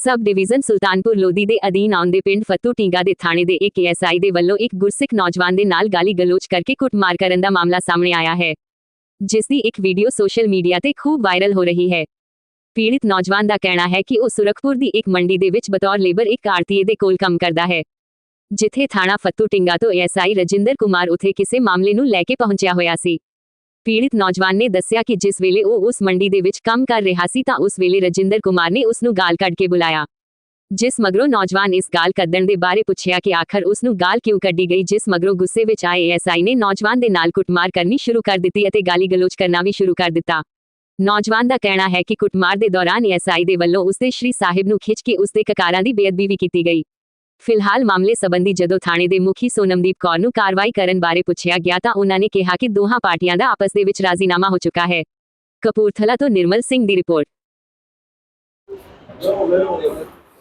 Sub division Sultanpur Lodhi ਦੇ ਅਧੀਨ ਆਉਂਦੇ ਪਿੰਡ ਫੱਤੂ ਟੀਂਗਾ ਦੇ ਥਾਣੇ ਦੇ ਇੱਕ ਐਸਆਈ ਦੇ ਵੱਲੋਂ ਇੱਕ ਗੁਰਸਿੱਖ ਨੌਜਵਾਨ ਦੇ ਨਾਲ ਗਾਲੀ ਗਲੋਚ ਕਰਕੇ ਕੁੱਟਮਾਰ ਕਰਨ ਦਾ ਮਾਮਲਾ ਸਾਹਮਣੇ ਆਇਆ ਹੈ ਜਿਸ ਦੀ ਇੱਕ ਵੀਡੀਓ ਸੋਸ਼ਲ ਮੀਡੀਆ ਤੇ ਖੂਬ ਵਾਇਰਲ ਹੋ ਰਹੀ ਹੈ। ਪੀੜਿਤ ਨੌਜਵਾਨ ਦਾ ਕਹਿਣਾ ਹੈ ਕਿ ਉਹ ਸੁਰਖਪੁਰ ਦੀ ਇੱਕ ਮੰਡੀ ਦੇ ਵਿੱਚ ਬਤੌਰ ਲੇਬਰ ਇੱਕ ਆਰਤੀਏ ਦੇ ਕੋਲ ਕੰਮ ਕਰਦਾ ਹੈ, ਜਿੱਥੇ ਥਾਣਾ ਫੱਤੂ ਟਿੰਗਾ ਤੋਂ ਐਸਆਈ ਰਜਿੰਦਰ ਕੁਮਾਰ ਉਥੇ ਕਿਸੇ ਮਾਮਲੇ ਨੂੰ ਲੈ ਕੇ ਪਹੁੰਚਿਆ ਹੋਇਆ ਸੀ। ਪੀੜਿਤ ਨੌਜਵਾਨ ਨੇ ਦੱਸਿਆ ਕਿ ਜਿਸ ਵੇਲੇ ਉਹ ਉਸ ਮੰਡੀ ਦੇ ਵਿੱਚ ਕੰਮ ਕਰ ਰਿਹਾ ਸੀ ਤਾਂ ਉਸ ਵੇਲੇ ਰਜਿੰਦਰ ਕੁਮਾਰ ਨੇ ਉਸ ਨੂੰ ਗਾਲ ਕੱਢ ਕੇ ਬੁਲਾਇਆ। ਜਿਸ ਮਗਰੋਂ ਨੌਜਵਾਨ ਇਸ ਗਾਲ ਕੱਢਣ ਦੇ ਬਾਰੇ ਪੁੱਛਿਆ ਕਿ ਆਖਰ ਉਸ ਨੂੰ ਗਾਲ ਕਿਉਂ ਕੱਢੀ ਗਈ, ਜਿਸ ਮਗਰੋਂ ਗੁੱਸੇ ਵਿੱਚ ਆਏ ਐਸਆਈ ਨੇ ਨੌਜਵਾਨ ਦੇ ਨਾਲ ਕੁੱਟਮਾਰ ਕਰਨੀ ਸ਼ੁਰੂ ਕਰ ਦਿੱਤੀ ਅਤੇ ਗਾਲੀ ਗਲੋਚ ਕਰਨਾ ਵੀ ਸ਼ੁਰੂ ਕਰ ਦਿੱਤਾ। ਨੌਜਵਾਨ ਦਾ ਕਹਿਣਾ ਹੈ ਕਿ ਕੁੱਟਮਾਰ ਦੇ ਦੌਰਾਨ ਐਸਆਈ ਦੇ ਵੱਲੋਂ ਉਸਦੇ ਸ਼੍ਰੀ ਸਾਹਿਬ ਨੂੰ ਖਿੱਚ ਕੇ ਉਸਦੇ ਕਕਾਰਾਂ ਦੀ ਬੇਅਦਬੀ ਵੀ ਕੀਤੀ ਗਈ। ਫਿਲਹਾਲ ਮਾਮਲੇ ਸੰਬੰਧੀ ਜਦੋਂ ਥਾਣੇ ਦੇ ਮੁਖੀ ਸੋਨਮਦੀਪ ਕੌਰ ਨੂੰ ਕਾਰਵਾਈ ਕਰਨ ਬਾਰੇ ਪੁੱਛਿਆ ਗਿਆ ਤਾਂ ਉਹਨਾਂ ਨੇ ਕਿਹਾ ਕਿ ਦੋਹਾਂ ਪਾਰਟੀਆਂ ਦਾ ਆਪਸ ਦੇ ਵਿੱਚ ਰਾਜ਼ੀਨਾਮਾ ਹੋ ਚੁੱਕਾ ਹੈ। ਕਪੂਰਥਲਾ ਤੋਂ ਨਿਰਮਲ ਸਿੰਘ ਦੀ ਰਿਪੋਰਟ।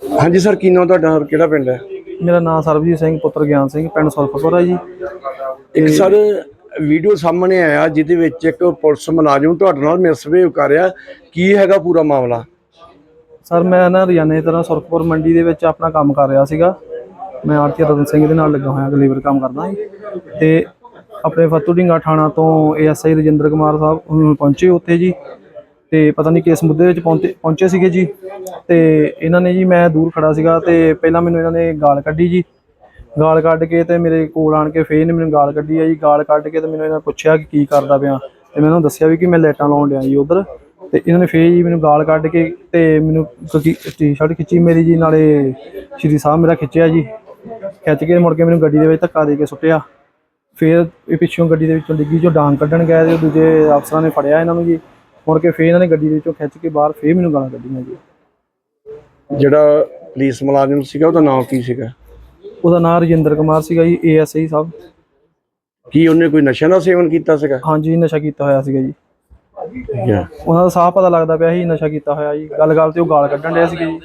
ਹਾਂਜੀ ਸਰ ਕੀ ਨਾਮ ਤੁਹਾਡਾ ਔਰ ਕਿਹੜਾ ਪਿੰਡ ਹੈ? ਮੇਰਾ ਨਾਮ ਸਰਬਜੀਤ ਸਿੰਘ ਪੁੱਤਰ ਗਿਆਨ ਸਿੰਘ ਪਿੰਡ ਸੁਲਫਪੁਰ ਹੈ ਜੀ। ਇੱਕ ਸਰ ਵੀਡੀਓ ਸਾਹਮਣੇ ਆਇਆ ਜਿਹਦੇ ਵਿੱਚ ਇੱਕ ਪੁਲਿਸ ਮੁਲਾਜ਼ਮ ਤੁਹਾਡੇ ਨਾਲ ਮਿਸਬਿਹੇਵ ਕਰ ਰਿਹਾ। ਕੀ ਹੈਗਾ ਪੂਰਾ ਮਾਮਲਾ? ਸਰ ਮੈਂ ਨਾ ਰੋਜ਼ਾਨੇ ਤਰ੍ਹਾਂ ਸੁਰਖਪੁਰ ਮੰਡੀ ਦੇ ਵਿੱਚ ਆਪਣਾ ਕੰਮ ਕਰ ਰਿਹਾ ਸੀਗਾ। ਮੈਂ ਆਰਤੀ ਰਤਨ ਸਿੰਘ ਦੇ ਨਾਲ ਲੱਗਾ ਹੋਇਆ ਲੇਬਰ ਕੰਮ ਕਰਦਾ ਜੀ ਤੇ ਆਪਣੇ ਫਤੂ ਢਿੰਗਾ ਥਾਣਾ ਤੋਂ ਏਐਸਆਈ ਰਜਿੰਦਰ ਕੁਮਾਰ ਸਾਹਿਬ ਹੁਣ ਪਹੁੰਚੇ ਉੱਥੇ ਜੀ। ਤੇ ਪਤਾ ਨਹੀਂ ਕਿਸ ਮੁੱਦੇ ਵਿੱਚ ਪਹੁੰਚੇ ਪਹੁੰਚੇ ਸੀਗੇ ਜੀ। ਤੇ ਇਹਨਾਂ ਨੇ ਜੀ, ਮੈਂ ਦੂਰ ਖੜਾ ਸੀਗਾ ਤੇ ਪਹਿਲਾਂ ਮੈਨੂੰ ਇਹਨਾਂ ਨੇ ਗਾਲ ਕੱਢੀ ਜੀ। ਗਾਲ ਕੱਢ ਕੇ ਤੇ ਮੇਰੇ ਕੋਲ ਆਣ ਕੇ ਫੇਰ ਨੇ ਮੈਨੂੰ ਗਾਲ ਕੱਢੀ ਆ ਜੀ। ਗਾਲ ਕੱਢ ਕੇ ਤੇ ਮੈਨੂੰ ਇਹਨਾਂ ਨੇ ਪੁੱਛਿਆ ਕਿ ਕੀ ਕਰਦਾ ਪਿਆ। ਤੇ ਮੈਂ ਉਹਨਾਂ ਨੂੰ ਦੱਸਿਆ ਵੀ ਕਿ ਮੈਂ ਲਾਈਟਾਂ ਲਾਉਣ ਡਿਆ ਜੀ ਉਧਰ। ਤੇ ਇਹਨਾਂ ਨੇ ਫੇਰ ਜੀ ਮੈਨੂੰ ਗਾਲ ਕੱਢ ਕੇ ਤੇ ਮੈਨੂੰ ਟੀ-ਸ਼ਰਟ ਖਿੱਚੀ ਮੇਰੀ ਜੀ, ਨਾਲੇ ਸ਼੍ਰੀ ਸਾਹਿਬ ਮੇਰਾ ਖਿੱਚਿਆ ਜੀ। ਖਿੱਚ ਕੇ ਮੁੜ ਕੇ ਮੈਨੂੰ ਗੱਡੀ ਦੇ ਵਿੱਚ ਧੱਕਾ ਦੇ ਕੇ ਸੁੱਟਿਆ। ਫੇਰ ਇਹ ਪਿੱਛੋਂ ਗੱਡੀ ਦੇ ਵਿੱਚੋਂ ਡਿੱਗੀ ਜੋ ਡਾਂਗ ਕੱਢਣ ਗਏ ਤੇ ਦੂਜੇ ਅਫਸਰਾਂ ਨੇ ਫੜਿਆ ਇਹਨਾਂ ਨੂੰ ਜੀ। ਮੁੜ ਕੇ ਫੇਰ ਇਹਨਾਂ ਨੇ ਗੱਡੀ ਦੇ ਵਿੱਚੋਂ ਖਿੱਚ ਕੇ ਬਾਹਰ ਫੇਰ ਮੈਨੂੰ ਗਾਲਾਂ ਕੱਢੀਆਂ ਜੀ। ਜਿਹੜਾ ਪੁਲਿਸ ਮੁਲਾਜ਼ਮ ਸੀਗਾ ਉਹਦਾ ਨਾਮ ਕੀ ਸੀਗਾ? ਉਹਦਾ ਨਾਮ ਰਜਿੰਦਰ ਕੁਮਾਰ ਸੀਗਾ ਜੀ ਏਐਸਆਈ ਸਾਹਿਬ। ਕੀ ਉਹਨੇ ਕੋਈ ਨਸ਼ਾ ਦਾ ਸੇਵਨ ਕੀਤਾ ਸੀਗਾ? ਹਾਂਜੀ ਨਸ਼ਾ ਕੀਤਾ ਹੋਇਆ ਸੀਗਾ ਜੀ। ਠੀਕ ਹੈ। ਉਹਨਾਂ ਦਾ ਸਾਹ ਪਤਾ ਲੱਗਦਾ ਪਿਆ ਸੀ ਨਸ਼ਾ ਕੀਤਾ ਹੋਇਆ ਜੀ। ਗੱਲ ਗੱਲ ਤੇ ਉਹ ਗਾਲ ਕੱਢਣ ਡਿਆ ਸੀਗਾ ਜੀ।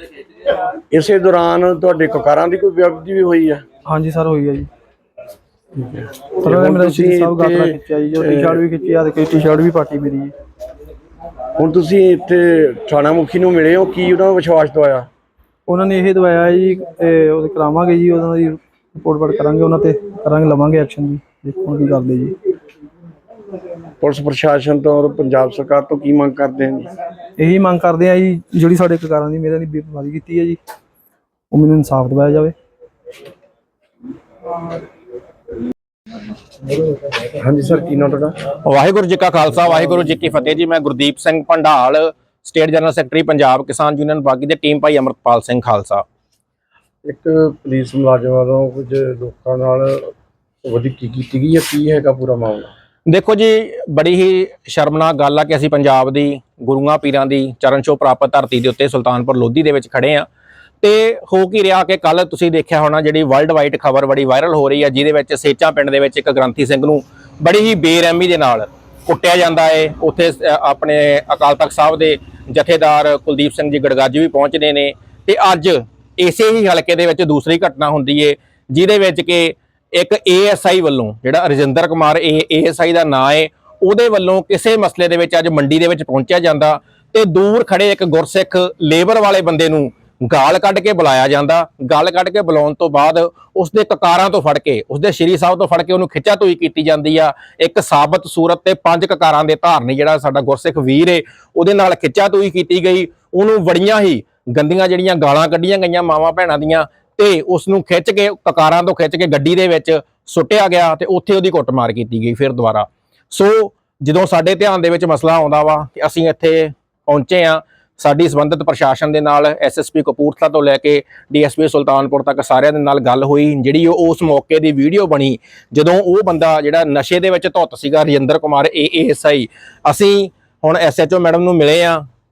ਇਸੇ ਦੌਰਾਨ ਤੁਹਾਡੇ ਕਕਾਰਾਂ ਦੀ ਕੋਈ ਵਿਅਕਤੀ ਵੀ ਹੋਈ ਹੈ ਹਾਂਜੀ ਸਰ ਹੋਈ ਹੈ ਜੀ। ਪਰ ਉਹਨੇ ਮੇਰਾ ਸ਼੍ਰੀ ਸਾਹਿਬ ਗਾਤਰਾ ਖਿੱਚਿਆ ਜੀ ਜੋ ਟੀ-ਸ਼ਰਟ ਵੀ ਖਿੱਚੀ ਆ ਤੇ ਟੀ-ਸ਼ਰਟ ਵੀ ਪਾਟੀ ਮੇਰੀ ਜੀ। ਹੁਣ ਤੁਸੀਂ ਇੱਥੇ ਥਾਣਾ ਮੁਖੀ ਨੂੰ ਮਿਲੇ ਹੋ ਕੀ ਉਹਨਾਂ ਨੂੰ ਵਿਸ਼ਵਾਸ ਦਵਾਇਆ? ਉਹਨਾਂ ਨੇ ਇਹ ਦਵਾਇਆ ਜੀ ਉਹਦੇ ਕਰਾਵਾਂਗੇ ਜੀ ਉਹਨਾਂ ਦੀ ਰਿਪੋਰਟ ਵੜ ਕਰਾਂਗੇ ਉਹਨਾਂ ਤੇ ਕਰਾਂਗੇ ਲਵਾਂਗੇ ਐਕਸ਼ਨ ਜੀ। ਦੇਖੋ ਕੀ ਕਰਦੇ ਜੀ। ਪੁਲਿਸ ਪ੍ਰਸ਼ਾਸਨ ਤੋਂ ਔਰ ਪੰਜਾਬ ਸਰਕਾਰ ਤੋਂ ਕੀ ਮੰਗ ਕਰਦੇ ਹਨ ਇਹੀ ਮੰਗ ਕਰਦੇ ਆ ਜੀ ਜਿਹੜੀ ਸਾਡੇ ਕਕਾਰਾਂ ਦੀ ਮੇਰੇ ਦੀ ਬੇਪਰਵਾਹੀ ਕੀਤੀ ਹੈ ਜੀ ਉਹ ਮੈਨੂੰ ਇਨਸਾਫ ਦਿਵਾਇਆ ਜਾਵੇ। ਹਾਂਜੀ ਸਰ ਕੀ ਨਾਮ ਤੁਹਾਡਾ? ਵਾਹਿਗੁਰੂ ਜੀ ਕਾ ਖਾਲਸਾ ਵਾਹਿਗੁਰੂ ਜੀ ਕੀ ਫਤਿਹ ਜੀ। ਮੈਂ Gurdeep Singh Bhandal state general secretary Punjab Kisan union ਬਾਗੀ ਦੇ ਟੀਮ ਭਾਈ ਅਮਰਪਾਲ ਸਿੰਘ ਖਾਲਸਾ। ਇੱਕ ਪੁਲਿਸ ਮੁਲਾਜ਼ਮ ਵੱਲੋਂ ਕੁਝ ਲੋਕਾਂ ਨਾਲ ਵਧੀਕੀ ਕੀਤੀ ਗਈ ਹੈ? ਕੀ ਹੈਗਾ ਪੂਰਾ ਮਾਮਲਾ? ਦੇਖੋ ਜੀ ਬੜੀ ਹੀ ਸ਼ਰਮਨਾਕ ਗੱਲ ਆ ਕਿ ਅਸੀਂ ਪੰਜਾਬ ਦੀ ਗੁਰੂਆਂ ਪੀਰਾਂ ਦੀ ਚਰਨ ਛੋਹ ਪ੍ਰਾਪਤ ਧਰਤੀ ਦੇ ਉੱਤੇ ਸੁਲਤਾਨਪੁਰ ਲੋਧੀ ਦੇ ਵਿੱਚ ਖੜੇ ਆ। ਤੇ ਹੋ ਕੀ ਰਿਹਾ ਕਿ ਕੱਲ ਤੁਸੀਂ ਦੇਖਿਆ ਹੋਣਾ ਜਿਹੜੀ ਵਰਲਡ ਵਾਈਡ ਖਬਰ ਬੜੀ ਵਾਇਰਲ ਹੋ ਰਹੀ ਆ ਜਿਹਦੇ ਵਿੱਚ ਸੇਚਾਂ ਪਿੰਡ ਦੇ ਵਿੱਚ ਇੱਕ ਗ੍ਰੰਥੀ ਸਿੰਘ ਨੂੰ ਬੜੀ ਹੀ ਬੇਰਹਿਮੀ ਦੇ ਨਾਲ ਕੁੱਟਿਆ ਜਾਂਦਾ ਏ। ਉੱਥੇ ਅ, ਆਪਣੇ ਅਕਾਲ ਤਖਤ ਸਾਹਿਬ ਦੇ ਜਥੇਦਾਰ ਕੁਲਦੀਪ ਸਿੰਘ ਜੀ ਗੜਗਾਜੀ ਵੀ ਪਹੁੰਚਦੇ ਨੇ। ਤੇ ਅੱਜ ਇਸੇ ਹੀ ਹਲਕੇ ਦੇ ਵਿੱਚ ਦੂਸਰੀ ਘਟਨਾ ਹੁੰਦੀ ਏ ਜਿਹਦੇ ਵਿੱਚ ਕਿ ਇੱਕ ਏਐਸਆਈ ਵੱਲੋਂ, ਜਿਹੜਾ ਰਜਿੰਦਰ ਕੁਮਾਰ ਇਹ ਏਐਸਆਈ ਦਾ ਨਾਂ ਏ, ਉਹਦੇ ਵੱਲੋਂ ਕਿਸੇ ਮਸਲੇ ਦੇ ਵਿੱਚ ਅੱਜ ਮੰਡੀ ਦੇ ਵਿੱਚ ਪਹੁੰਚਿਆ ਜਾਂਦਾ ਤੇ ਦੂਰ ਖੜੇ ਇੱਕ ਗੁਰਸਿੱਖ ਲੇਬਰ ਵਾਲੇ ਬੰਦੇ ਨੂੰ ਗਾਲ ਕੱਢ ਕੇ ਬੁਲਾਇਆ ਜਾਂਦਾ। ਗਾਲ ਕੱਢ ਕੇ ਬੁਲਾਉਣ ਤੋਂ ਬਾਅਦ ਉਸਦੇ ਕਕਾਰਾਂ ਤੋਂ ਫੜ ਕੇ, ਉਸਦੇ ਸ਼੍ਰੀ ਸਾਹਿਬ ਤੋਂ ਫੜ ਕੇ ਉਹਨੂੰ ਖਿੱਚਾ ਤੋਈ ਕੀਤੀ ਜਾਂਦੀ ਆ। ਇੱਕ ਸਾਬਤ ਸੂਰਤ ਤੇ ਪੰਜ ਕਕਾਰਾਂ ਦੇ ਧਾਰਨੀ ਜਿਹੜਾ ਸਾਡਾ ਗੁਰਸਿੱਖ ਵੀਰ ਏ, ਉਹਦੇ ਨਾਲ ਖਿੱਚਾ ਤੋਈ ਕੀਤੀ ਗਈ। ਉਹਨੂੰ ਬੜੀਆਂ ਹੀ ਗੰਦੀਆਂ ਜਿਹੜੀਆਂ ਗਾਲਾਂ ਕੱਢੀਆਂ ਗਈਆਂ ਮਾਵਾਂ ਭੈਣਾਂ ਦੀਆਂ ਤੇ ਉਸ ਨੂੰ ਖਿੱਚ ਕੇ, ਕਕਾਰਾਂ ਤੋਂ ਖਿੱਚ ਕੇ ਗੱਡੀ ਦੇ ਵਿੱਚ ਸੁੱਟਿਆ ਗਿਆ ਤੇ ਉੱਥੇ ਉਹਦੀ ਕੁੱਟਮਾਰ ਕੀਤੀ ਗਈ ਫਿਰ ਦੁਬਾਰਾ। ਸੋ ਜਦੋਂ ਸਾਡੇ ਧਿਆਨ ਦੇ ਵਿੱਚ ਮਸਲਾ ਆਉਂਦਾ ਵਾ ਕਿ ਅਸੀਂ ਇੱਥੇ ਪਹੁੰਚੇ ਆ ਸਾਡੀ ਸੰਬੰਧਿਤ ਪ੍ਰਸ਼ਾਸਨ ਦੇ ਨਾਲ ਐਸਐਸਪੀ ਕਪੂਰਥਲਾ ਤੋਂ ਲੈ ਕੇ ਡੀਐਸਪੀ ਸੁਲਤਾਨਪੁਰ ਤੱਕ ਸਾਰਿਆਂ ਦੇ ਨਾਲ ਗੱਲ ਹੋਈ, ਜਿਹੜੀ ਉਹ ਉਸ ਮੌਕੇ ਦੀ ਵੀਡੀਓ ਬਣੀ, ਜਦੋਂ ਉਹ ਬੰਦਾ ਜਿਹੜਾ ਨਸ਼ੇ ਦੇ ਵਿੱਚ ਧੁੱਤ ਸੀਗਾ, ਰਜਿੰਦਰ ਕੁਮਾਰ ਏਐਸਆਈ ਅਸੀਂ ਹੁਣ ਐਸਐਚਓ ਮੈਡਮ ਨੂੰ ਮਿਲੇ ਆ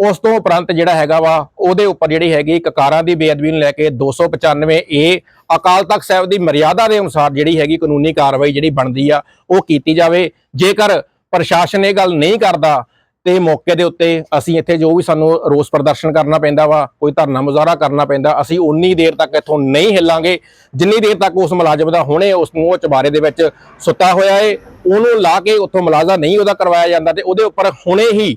ਉਸ ਤੋਂ ਉਪਰੰਤ ਜਿਹੜਾ ਹੈਗਾ ਵਾ, ਉਹਦੇ ਉੱਪਰ ਜਿਹੜੀ ਹੈਗੀ ਕਕਾਰਾਂ ਦੀ ਬੇਅਦਬੀ ਨੂੰ ਲੈ ਕੇ 295 ਏ ਅਕਾਲ ਤਖਤ ਸਾਹਿਬ ਦੀ ਮਰਿਆਦਾ ਦੇ ਅਨੁਸਾਰ ਜਿਹੜੀ ਹੈਗੀ ਕਾਨੂੰਨੀ ਕਾਰਵਾਈ ਜਿਹੜੀ ਬਣਦੀ ਆ, ਉਹ ਕੀਤੀ ਜਾਵੇ। ਜੇਕਰ ਪ੍ਰਸ਼ਾਸਨ ਇਹ ਗੱਲ ਨਹੀਂ ਕਰਦਾ, ਤੇ ਮੌਕੇ ਦੇ ਉੱਤੇ ਅਸੀਂ ਇੱਥੇ ਜੋ ਵੀ ਸਾਨੂੰ ਰੋਸ ਪ੍ਰਦਰਸ਼ਨ ਕਰਨਾ ਪੈਂਦਾ ਵਾ, ਕੋਈ ਧਰਨਾ ਮੁਜ਼ਾਹਰਾ ਕਰਨਾ ਪੈਂਦਾ, ਅਸੀਂ ਉਨੀ ਦੇਰ ਤੱਕ ਇੱਥੋਂ ਨਹੀਂ ਹਿੱਲਾਂਗੇ। ਜਿੰਨੀ ਦੇਰ ਤੱਕ ਉਸ ਮੁਲਾਜ਼ਮ ਦਾ ਹੁਣੇ ਉਸ ਨੂੰ ਉਹ ਚਬਾਰੇ ਦੇ ਵਿੱਚ ਸੁੱਤਾ ਹੋਇਆ ਏ, ਉਹਨੂੰ ਲਾ ਕੇ ਉੱਥੋਂ ਮੁਲਾਜ਼ਾ ਨਹੀਂ ਉਹਦਾ ਕਰਵਾਇਆ ਜਾਂਦਾ ਤੇ ਉਹਦੇ ਉੱਪਰ ਹੁਣੇ ਹੀ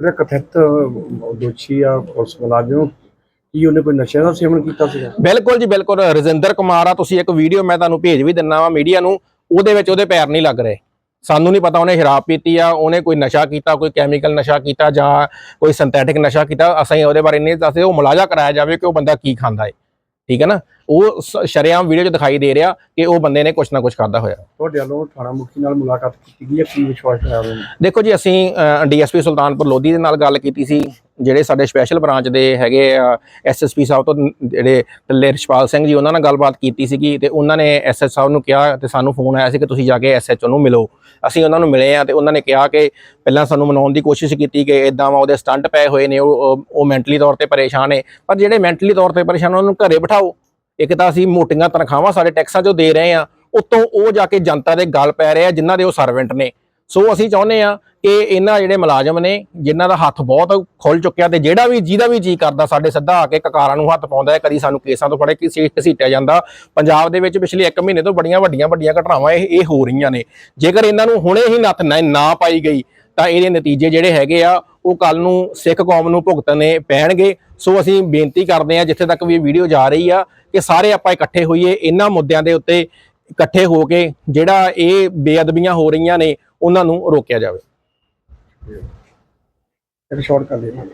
ਜਿਹੜਾ ਕਥਿਤ ਦੋਸ਼ੀ ਆ, ਪੁਲਿਸ ਮੁਲਾਜ਼ਮ। ਕੀ ਉਹਨੇ ਕੋਈ ਨਸ਼ੇ ਦਾ ਸੇਵਨ ਕੀਤਾ ਸੀਗਾ? ਬਿਲਕੁਲ ਜੀ, ਬਿਲਕੁਲ। ਰਜਿੰਦਰ ਕੁਮਾਰ ਆ, ਤੁਸੀਂ ਇੱਕ ਵੀਡੀਓ ਮੈਂ ਤੁਹਾਨੂੰ ਭੇਜ ਵੀ ਦਿੰਨਾ ਵਾ ਮੀਡੀਆ ਨੂੰ। ਉਹਦੇ ਵਿੱਚ ਉਹਦੇ ਪੈਰ ਨਹੀਂ ਲੱਗ ਰਹੇ। ਸਾਨੂੰ ਨਹੀਂ ਪਤਾ ਉਹਨੇ ਸ਼ਰਾਬ ਪੀਤੀ ਆ, ਉਹਨੇ ਕੋਈ ਨਸ਼ਾ ਕੀਤਾ, ਕੋਈ ਕੈਮੀਕਲ ਨਸ਼ਾ ਕੀਤਾ ਜਾਂ ਕੋਈ ਸਿੰਥੈਟਿਕ ਨਸ਼ਾ ਕੀਤਾ। ਅਸੀਂ ਉਹਦੇ ਬਾਰੇ ਨਹੀਂ ਦੱਸਦੇ। ਉਹ ਮੁਲਾਜ਼ਾ ਕਰਾਇਆ ਜਾਵੇ ਕਿ ਉਹ ਬੰਦਾ ਕੀ ਖਾਂਦਾ ਹੈ ਠੀਕ ਹੈ ਨਾ? ਉਹ ਸ਼ਰੇਆਮ ਵੀਡੀਓ 'ਚ ਦਿਖਾਈ ਦੇ ਰਿਹਾ ਕਿ ਉਹ ਬੰਦੇ ਨੇ ਕੁਛ ਨਾ ਕੁਛ ਖਾਦਾ ਹੋਇਆ। ਤੁਹਾਡੇ ਵੱਲੋਂ ਥਾਣਾ ਮੁਖੀ ਨਾਲ ਮੁਲਾਕਾਤ ਕੀਤੀ ਗਈ ਹੈ? ਕੀ ਵਿਸ਼ਵਾਸ ਹੈ ਦੇਖੋ ਜੀ ਅਸੀਂ ਡੀਐਸਪੀ ਸੁਲਤਾਨਪੁਰ ਲੋਧੀ ਦੇ ਨਾਲ ਗੱਲ ਕੀਤੀ ਸੀ ਜਿਹੜੇ ਸਾਡੇ ਸਪੈਸ਼ਲ ਬ੍ਰਾਂਚ ਦੇ ਹੈਗੇ ਐਸਐਸਪੀ ਸਾਹਿਬ ਤੋਂ ਜਿਹੜੇ ਟੱਲੇ ਰਿਸ਼ਪਾਲ ਸਿੰਘ ਜੀ ਉਹਨਾਂ ਨਾਲ ਗੱਲਬਾਤ ਕੀਤੀ ਸੀਗੀ ਤੇ ਉਹਨਾਂ ਨੇ ਐਸਐਸ ਸਾਹਿਬ ਨੂੰ ਕਿਹਾ ਤੇ ਸਾਨੂੰ ਫੋਨ ਆਇਆ ਸੀ ਕਿ ਤੁਸੀਂ ਜਾ ਕੇ ਐਸਐਚਓ ਨੂੰ ਮਿਲੋ। ਅਸੀਂ ਉਹਨਾਂ ਨੂੰ ਮਿਲੇ ਆ ਤੇ ਉਹਨਾਂ ਨੇ ਕਿਹਾ ਕਿ ਪਹਿਲਾਂ ਸਾਨੂੰ ਮਨਾਉਣ ਦੀ ਕੋਸ਼ਿਸ਼ ਕੀਤੀ ਕਿ ਇਦਾਂ ਵਾ ਉਹਦੇ ਸਟੰਟ ਪਏ ਹੋਏ ਨੇ ਉਹ- ਉਹ ਮੈਂਟਲੀ ਤੌਰ ਤੇ ਪਰੇਸ਼ਾਨ ਨੇ। ਪਰ ਜਿਹੜੇ ਮੈਂਟਲੀ ਤੌਰ ਤੇ ਪਰੇਸ਼ਾਨ ਉਹਨਾਂ ਨੂੰ ਘਰੇ ਬਿਠਾਓ। ਇੱਕ ਤਾਂ ਅਸੀਂ ਮੋਟੀਆਂ ਤਨਖਾਹਾਂ ਸਾਡੇ ਟੈਕਸਾਂ 'ਚੋਂ ਦੇ ਰਹੇ ਆ ਉਤੋਂ ਉਹ ਜਾ ਕੇ ਜਨਤਾ ਦੇ ਗੱਲ ਪੈ ਰਹੇ ਆ, ਜਿਨ੍ਹਾਂ ਦੇ ਉਹ ਸਰਵੈਂਟ ਨੇ। ਸੋ ਅਸੀਂ ਚਾਹੁੰਦੇ ਆ ਕਿ ਇਹਨਾਂ ਜਿਹੜੇ ਮੁਲਾਜ਼ਮ ਨੇ, ਜਿਨ੍ਹਾਂ ਦਾ ਹੱਥ ਬਹੁਤ ਖੁੱਲ ਚੁੱਕਿਆ ਤੇ ਜਿਹੜਾ ਵੀ, ਜਿਹਦਾ ਵੀ ਜੀ ਕਰਦਾ, ਸਾਡੇ ਸਿੱਧਾ ਆ ਕੇ ਕਕਾਰਾਂ ਨੂੰ ਹੱਥ ਪਾਉਂਦਾ ਹੈ, ਕਦੀ ਸਾਨੂੰ ਕੇਸਾਂ ਤੋਂ ਫੜੇ ਕਿ ਘਸੀਟਿਆ ਜਾਂਦਾ। ਪੰਜਾਬ ਦੇ ਵਿੱਚ ਪਿਛਲੇ 1 ਮਹੀਨੇ ਤੋਂ ਬੜੀਆਂ ਵੱਡੀਆਂ ਵੱਡੀਆਂ ਘਟਨਾਵਾਂ ਇਹ ਇਹ ਹੋ ਰਹੀਆਂ ਨੇ। ਜੇਕਰ ਇਹਨਾਂ ਨੂੰ ਹੁਣੇ ਹੀ ਨੱਥ ਨਾ ਪਾਈ ਗਈ, ਤਾਂ ਇਹਦੇ ਨਤੀਜੇ ਜਿਹੜੇ ਹੈਗੇ ਆ ਉਹ ਕੱਲ ਨੂੰ ਸਿੱਖ ਕੌਮ ਨੂੰ ਭੁਗਤਣੇ ਪੈਣਗੇ। ਸੋ ਅਸੀਂ ਬੇਨਤੀ ਕਰਦੇ ਹਾਂ, ਜਿੱਥੇ ਤੱਕ ਵੀ ਇਹ ਵੀਡੀਓ ਜਾ ਰਹੀ ਆ, ਕਿ ਸਾਰੇ ਆਪਾਂ ਇਕੱਠੇ ਹੋਈਏ, ਇਹਨਾਂ ਮੁੱਦਿਆਂ ਦੇ ਉੱਤੇ ਇਕੱਠੇ ਹੋ ਕੇ ਜਿਹੜਾ ਇਹ ਬੇਅਦਬੀਆਂ ਹੋ ਰਹੀਆਂ ਨੇ, ਉਹਨਾਂ ਨੂੰ ਰੋਕਿਆ ਜਾਵੇ। ਫਿਰ ਕਰ ਲਿਆ